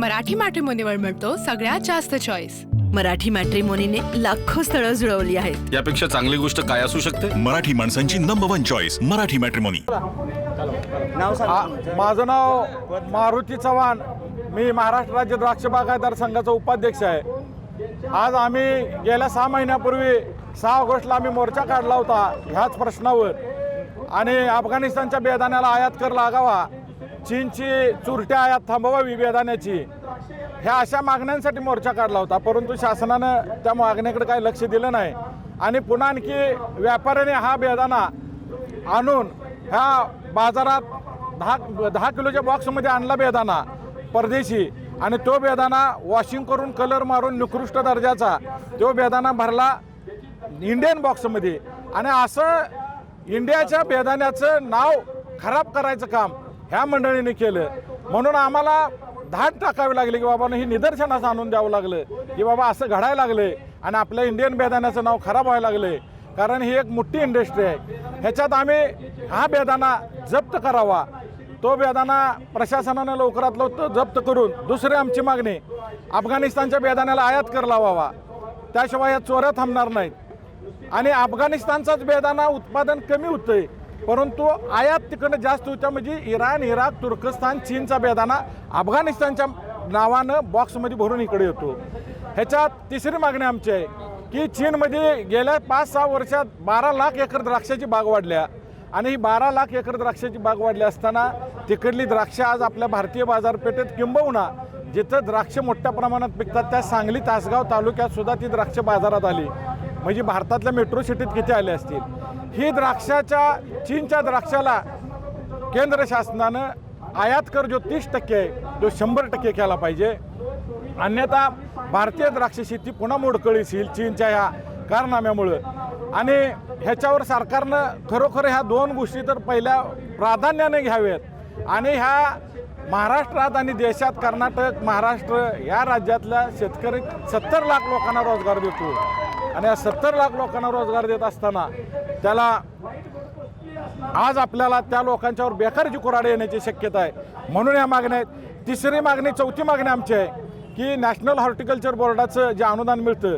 मराठी मॅट्रिमोनीवर मिळतो सगळ्यात जास्त चॉईस मराठी मॅट्रिमोनीने लाखो स्थळं जुळवली आहेत. यापेक्षा चांगली गोष्ट काय असू शकते? मराठी माणसांची number one choice Marathi matrimony आ-. माझं नाव मारुती चव्हाण. मी महाराष्ट्र राज्य द्राक्ष बागायतदार संघाचा उपाध्यक्ष आहे. आज आम्ही गेल्या सहा महिन्यापूर्वी सहा ऑगस्टला आम्ही मोर्चा काढला होता ह्याच प्रश्नावर. आणि अफगाणिस्तानच्या बेदाण्याला आयात कर लागावा. चीनची चुरट्या आयात थांबवावी बेदाण्याची ह्या अशा मागण्यांसाठी मोर्चा काढला होता परंतु शासनानं त्या मागण्याकडे काही लक्ष दिलं नाही. आणि पुन्हा आणखी व्यापाऱ्याने हा बेदाना आणून ह्या बाजारात दहा दहा किलोच्या बॉक्समध्ये आणला बेदाना परदेशी. आणि तो बेदाना वॉशिंग करून कलर मारून निकृष्ट दर्जाचा तो बेदाना भरला इंडियन बॉक्समध्ये आणि असं इंडियाच्या बेदाण्याचं नाव खराब करायचं काम ह्या मंडळीने केलं. म्हणून आम्हाला धाड टाकावी लागली की बाबा ही निदर्शनास आणून द्यावं लागलं. की बाबा असं घडायला लागले आणि आपल्या इंडियन बेदाण्याचं नाव खराब व्हायला लागले. कारण ही एक मोठी इंडस्ट्री आहे. ह्याच्यात आम्ही हा बेदाणा जप्त करावा. तो बेदाणा प्रशासनानं लवकरात लवकर जप्त करून दुसरी आमची मागणी अफगाणिस्तानच्या बेदाण्याला आयात कर लावावा. त्याशिवाय या चोऱ्या थांबणार नाहीत. आणि अफगाणिस्तानचाच बेदाणा उत्पादन कमी होतंय. परंतु आयात तिकडनं जास्त होत्या म्हणजे इराण इराक तुर्कस्तान चीनचा बेदाना अफगाणिस्तानच्या नावानं बॉक्समध्ये भरून इकडे येतो. ह्याच्यात तिसरी मागणी आमची आहे की चीनमध्ये गेल्या पाच सहा वर्षात बारा लाख एकर द्राक्षाची बाग वाढल्या आणि ही बारा लाख एकर द्राक्षाची बाग वाढली असताना तिकडली द्राक्ष आज आपल्या भारतीय बाजारपेठेत किंबहुना जिथं द्राक्ष मोठ्या प्रमाणात पिकतात त्या सांगली तासगाव तालुक्यात सुद्धा ती द्राक्ष बाजारात आली. म्हणजे भारतातल्या मेट्रो सिटीत किती आले असतील? ही द्राक्षाच्या चीनच्या द्राक्षाला केंद्र शासनानं आयात कर जो तीस टक्के आहे तो शंभर टक्के केला पाहिजे. अन्यथा भारतीय द्राक्ष शेती पुन्हा मोडकळीस येईल चीनच्या ह्या कारनाम्यामुळं. आणि ह्याच्यावर सरकारनं खरोखर ह्या दोन गोष्टी तर पहिल्या प्राधान्याने घ्याव्यात. आणि ह्या महाराष्ट्रात आणि देशात कर्नाटक महाराष्ट्र या राज्यातल्या शेतकरी सत्तर लाख लोकांना रोजगार देतो. आणि या सत्तर लाख लोकांना रोजगार देत असताना त्याला आज आपल्याला त्या लोकांच्यावर बेकारीची कुराड येण्याची शक्यता आहे. म्हणून या मागण्या आहेत. तिसरी मागणी चौथी मागणी आमची आहे की नॅशनल हॉर्टिकल्चर बोर्डाचं जे अनुदान मिळतं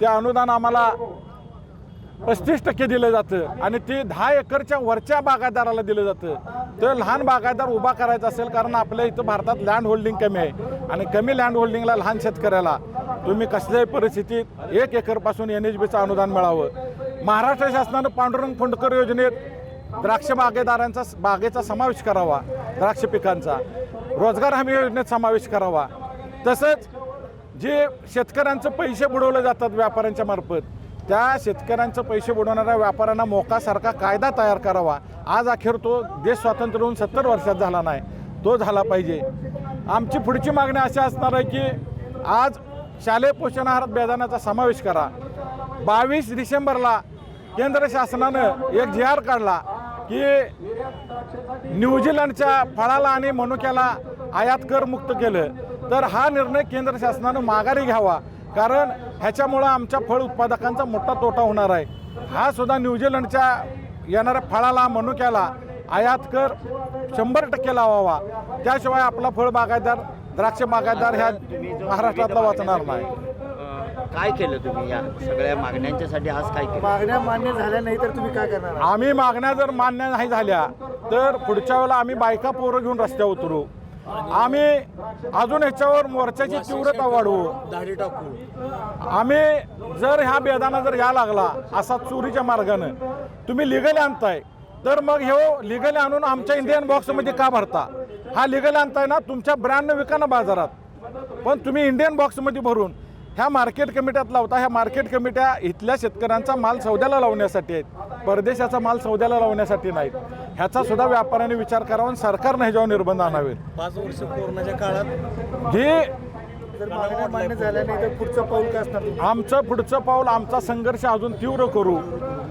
ते अनुदान आम्हाला पस्तीस टक्के दिलं जातं. आणि ते दहा एकरच्या वरच्या बागायतदाराला दिलं जातं. तर लहान बागायतदार उभा करायचा असेल कारण आपल्या इथं भारतात लँड होल्डिंग कमी आहे. आणि कमी लँड होल्डिंगला लहान शेतकऱ्याला तुम्ही कसल्याही परिस्थितीत एक एकरपासून एन एच बीचं अनुदान मिळावं. महाराष्ट्र शासनानं पांडुरंग फुंडकर योजनेत द्राक्ष बागेदारांचा बागेचा समावेश करावा द्राक्ष पिकांचा. रोजगार हमी योजनेत समावेश करावा. तसंच जे शेतकऱ्यांचं पैसे बुडवले जातात व्यापाऱ्यांच्या मार्फत त्या शेतकऱ्यांचं पैसे बुडवणाऱ्या व्यापाऱ्यांना मोकासारखा कायदा तयार करावा. आज अखेर तो देश स्वातंत्र्य होऊन सत्तर वर्षात झाला नाही. तो झाला पाहिजे. आमची पुढची मागणी अशी असणार आहे की आज शालेय पोषण आहार बेदानाचा समावेश करा. बावीस डिसेंबरला केंद्र शासनानं एक जी आर काढला की न्यूझीलंडच्या फळाला आणि मनुक्याला आयात कर मुक्त केलं. तर हा निर्णय केंद्र शासनानं माघारी घ्यावा. कारण ह्याच्यामुळं आमच्या फळ उत्पादकांचा मोठा तोटा होणार आहे. हा सुद्धा न्यूझीलंडच्या येणाऱ्या फळाला मनुक्याला आयात कर शंभर टक्के लावावा. त्याशिवाय आपला फळ बागायतदार द्राक्ष बागायतदार ह्या महाराष्ट्रातला वाचणार नाही. काय केलं तुम्ही या सगळ्या मागण्यांच्यासाठी? आज काय केलं? मागण्या मान्य झाल्या नाही तर तुम्ही काय करणार? आम्ही मागण्या जर मान्य नाही झाल्या तर पुढच्या वेळेला आम्ही बायका पोरं घेऊन रस्त्यावर उतरू. आम्ही अजून ह्याच्यावर मोर्चाची तीव्रता वाढवू. दाढी टाकू. आम्ही जर ह्या बेदाना जर या लागला असा चोरीच्या मार्गानं तुम्ही लिगली आणताय तर मग हे लिगली आणून आमच्या इंडियन बॉक्समध्ये का भरता? हा लिगली आणताय ना तुमच्या ब्रँडनं विका ना बाजारात. पण तुम्ही इंडियन बॉक्समध्ये भरून ह्या मार्केट कमिट्यात लावता ह्या मार्केट कमिट्या इथल्या शेतकऱ्यांचा माल सौद्याला लावण्यासाठी आहेत. परदेशाचा माल सौद्याला लावण्यासाठी नाहीत. ह्याचा सुद्धा व्यापाऱ्यांनी विचार करावा आणि सरकारनं ह्याच्यावर निर्बंध आणावेत. पाच वर्ष कोरोनाच्या काळात हे जर मागण्या मान्य झाल्या नाही तर पुढचं पाऊल काय असणार? तुमचं? आमचं पुढचं पाऊल आमचा संघर्ष अजून तीव्र करू.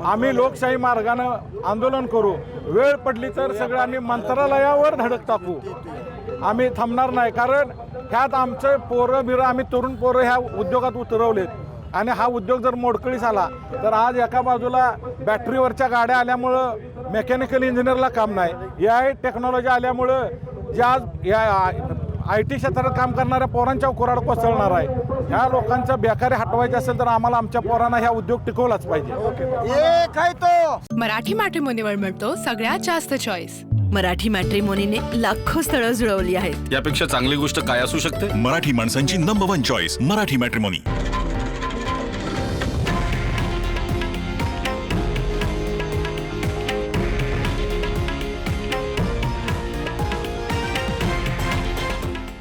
आम्ही लोकशाही मार्गानं आंदोलन करू. वेळ पडली तर सगळं आम्ही मंत्रालयावर धडक टाकू. आम्ही थांबणार नाही कारण ह्यात आमचं पोरं बिरं आम्ही तरुण पोरं ह्या उद्योगात उतरवलेत. आणि हा उद्योग जर मोडकळीस आला तर आज एका बाजूला बॅटरीवरच्या गाड्या आल्यामुळं मेकॅनिकल इंजिनियरला काम नाही. ए आय टेक्नॉलॉजी आल्यामुळं जे आज या आय टी क्षेत्रात काम करणाऱ्या पोरांच्या कुराड कोसळणार आहे. ह्या लोकांचं बेकारी हटवायची असेल तर आम्हाला आमच्या पोरांना ह्या उद्योग टिकवलाच पाहिजे. मराठी मॅट्रिमोनीवर मिळतो सगळ्यात जास्त चॉईस मराठी मॅट्रिमोनीने लाखो स्थळं जुळवली आहेत. यापेक्षा चांगली गोष्ट काय असू शकते? मराठी माणसांची number one choice Marathi matrimony